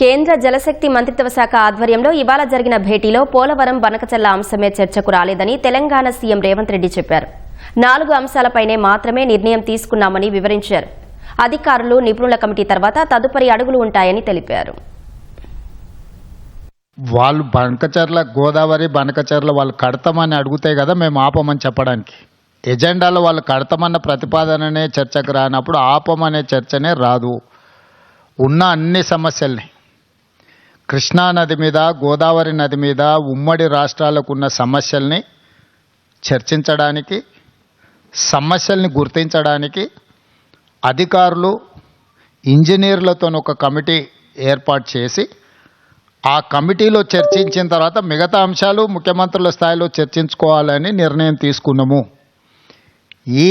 కేంద్ర జలశక్తి మంత్రిత్వ శాఖ ఆధ్వర్యంలో ఇవాళ జరిగిన భేటీలో పోలవరం బనకచల్ల అంశమే చర్చకు రాలేదని తెలంగాణ సీఎం రేవంత్ రెడ్డి చెప్పారు. నాలుగు అంశాలపైనే మాత్రమే నిర్ణయం తీసుకున్నామని వివరించారు. అధికారులు నిపుణుల కమిటీ తర్వాత తదుపరి అడుగులు ఉంటాయని తెలిపారు. వాళ్ళు బనకచర్ల గోదావరి బనకచర్ల వాళ్ళు కడతామని అడిగితే కదా మేము ఆపమని చెప్పడానికి. ఎజెండాలో వాళ్ళు కడతామన్న ప్రతిపాదననే చర్చకు రానప్పుడు ఆపమనే చర్చనే రాదు. ఉన్న అన్ని సమస్యల్ని కృష్ణా నది మీద గోదావరి నది మీద ఉమ్మడి రాష్ట్రాలకు ఉన్న సమస్యల్ని చర్చించడానికి సమస్యల్ని గుర్తించడానికి అధికారులు ఇంజనీర్లతో ఒక కమిటీ ఏర్పాటు చేసి ఆ కమిటీలో చర్చించిన తర్వాత మిగతా అంశాలు ముఖ్యమంత్రుల స్థాయిలో చర్చించుకోవాలని నిర్ణయం తీసుకున్నాము. ఈ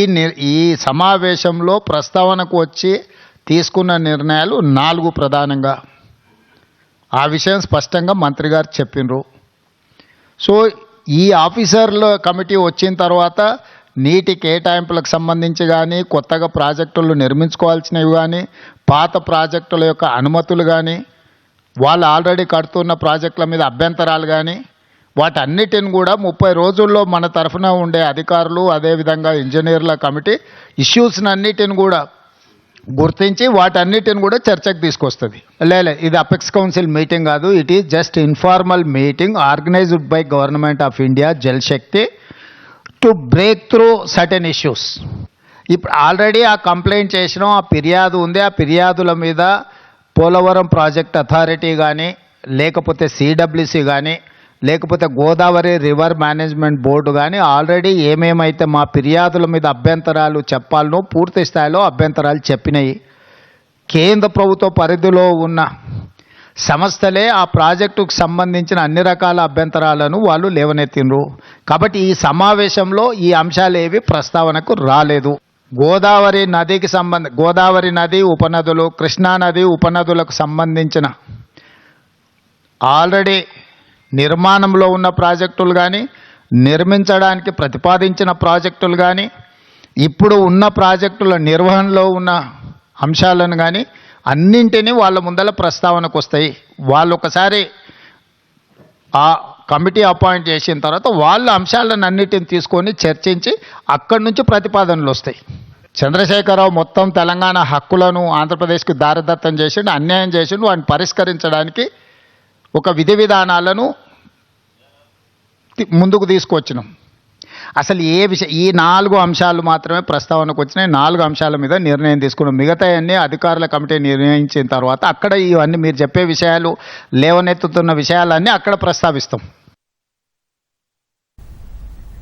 ఈ సమావేశంలో ప్రస్తావనకు వచ్చి తీసుకున్న నిర్ణయాలు నాలుగు ప్రధానంగా. ఆ విషయం స్పష్టంగా మంత్రి గారు చెప్పినరు సో ఈ ఆఫీసర్ల కమిటీ వచ్చిన తర్వాత నీటి కేటాయింపులకు సంబంధించి కానీ కొత్తగా ప్రాజెక్టులు నిర్మించుకోవాల్సినవి కానీ పాత ప్రాజెక్టుల యొక్క అనుమతులు కానీ వాళ్ళు ఆల్రెడీ కడుతున్న ప్రాజెక్టుల మీద అభ్యంతరాలు కానీ వాటన్నిటిని కూడా ముప్పై రోజుల్లో మన తరఫున ఉండే అధికారులు అదేవిధంగా ఇంజనీర్ల కమిటీ ఇష్యూస్ని అన్నిటిని కూడా గుర్తించి వాటన్నిటిని కూడా చర్చకు తీసుకొస్తుంది. లేలే ఇది అపెక్స్ కౌన్సిల్ మీటింగ్ కాదు it is just informal meeting organised by government of India Jal Shakti to break through certain issues ఇప్పుడు ఆల్రెడీ ఆ కంప్లైంట్ చేసినాం ఆ ఫిర్యాదు ఉంది ఆ ఫిర్యాదుల మీద పోలవరం ప్రాజెక్ట్ అథారిటీ కానీ లేకపోతే సిడబ్ల్యూసి కానీ లేకపోతే గోదావరి రివర్ మేనేజ్మెంట్ బోర్డు కానీ ఆల్రెడీ ఏమేమైతే మా ఫిర్యాదుల మీద అభ్యంతరాలు చెప్పాలనో పూర్తి స్థాయిలో అభ్యంతరాలు చెప్పినాయి. కేంద్ర ప్రభుత్వ పరిధిలో ఉన్న సంస్థలే ఆ ప్రాజెక్టుకు సంబంధించిన అన్ని రకాల అభ్యంతరాలను వాళ్ళు లేవనెత్తిండ్రు. కాబట్టి ఈ సమావేశంలో ఈ అంశాలు ఏవి ప్రస్తావనకు రాలేదు. గోదావరి నదికి సంబంధ గోదావరి నది ఉపనదులు కృష్ణా నది ఉపనదులకు సంబంధించిన ఆల్రెడీ నిర్మాణంలో ఉన్న ప్రాజెక్టులు కానీ నిర్మించడానికి ప్రతిపాదించిన ప్రాజెక్టులు కానీ ఇప్పుడు ఉన్న ప్రాజెక్టుల నిర్వహణలో ఉన్న అంశాలను కానీ అన్నింటినీ వాళ్ళ ముందల ప్రస్తావనకు వస్తాయి. వాళ్ళు ఒకసారి ఆ కమిటీ అపాయింట్ చేసిన తర్వాత వాళ్ళ అంశాలను అన్నిటిని తీసుకొని చర్చించి అక్కడి నుంచి ప్రతిపాదనలు వస్తాయి. చంద్రశేఖరరావు మొత్తం తెలంగాణ హక్కులను ఆంధ్రప్రదేశ్కి దారిదత్తం చేసిండు అన్యాయం చేసిండు వాటిని పరిష్కరించడానికి ఒక విధి విధానాలను ముందుకు తీసుకొచ్చినాం అసలు ఏ విషయం ఈ నాలుగు అంశాలు మాత్రమే ప్రస్తావనకు వచ్చినాయి. నాలుగు అంశాల మీద నిర్ణయం తీసుకున్నాం. మిగతా అన్నీ అధికారుల కమిటీ నిర్ణయించిన తర్వాత అక్కడ ఇవన్నీ మీరు చెప్పే విషయాలు లేవనెత్తుతున్న విషయాలన్నీ అక్కడ ప్రస్తావిస్తాం.